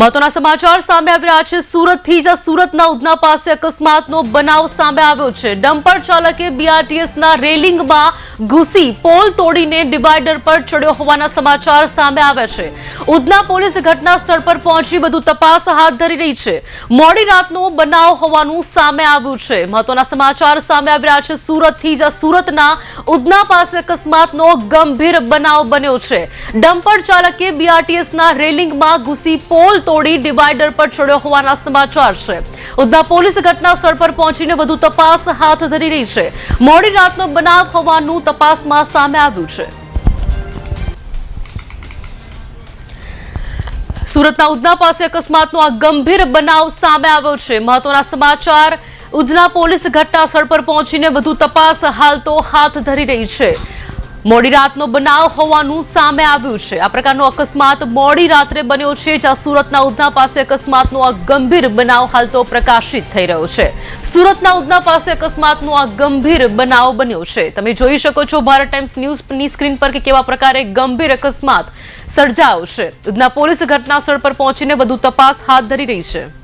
મહત્વના સમાચાર સામે આવી રહ્યા છે. સુરતથી જ સુરતના ઉધના પાસે અકસ્માતનો બનાવ સામે આવ્યો છે. ડમ્પર ચાલકે બીઆરટીએસના રેલિંગમાં ઘૂસી પોલ તોડીને ડિવાઈડર પર ચડ્યો હોવાના સમાચાર સામે આવ્યા છે. ઉધના પોલીસ ઘટના પર પહોંચી બધું તપાસ હાથ ધરી રહી છે. મોડી રાતનો બનાવ હોવાનું સામે આવ્યું છે. મહત્વના સમાચાર સામે આવી રહ્યા છે. સુરતથી જ સુરતના ઉધના પાસે અકસ્માતનો ગંભીર બનાવ બન્યો છે. ડમ્પર ચાલકે બીઆરટીએસના રેલિંગમાં ઘૂસી પોલ તોડી ડિવાઈડર પર ચડ્યો હોવાના સમાચાર છે. ઉધના પોલીસ ઘટના પર પહોંચીને વધુ તપાસ હાથ ધરી રહી છે. મોડી રાતનો બનાવ હોવાનું તપાસમાં સામે આવ્યું છે. સુરતના ઉધના પાસે અકસ્માતનો આ ગંભીર બનાવ સામે આવ્યો છે. મહત્વના સમાચાર, ઉધના પોલીસ ઘટના સ્થળ પર પહોંચીને વધુ તપાસ હાલ તો હાથ ધરી રહી છે. મોડી રાતનો બનાવ હોવાનું સામે આવ્યું છે. આ પ્રકારનો અકસ્માત મોડી રાત્રે બન્યો છે, જ્યાં સુરતના ઉધના પાસે અકસ્માતનો આ ગંભીર બનાવ હાલ તો પ્રકાશિત થઈ રહ્યો છે. સુરતના ઉધના પાસે અકસ્માતનો આ ગંભીર બનાવ બન્યો છે. તમે જોઈ શકો છો ભારત ટાઈમ્સ ન્યૂઝની સ્ક્રીન પર કે કેવા પ્રકારે ગંભીર અકસ્માત સર્જાયો છે. ઉધના પોલીસ ઘટના સ્થળ પર પહોંચીને વધુ તપાસ હાથ ધરી રહી છે.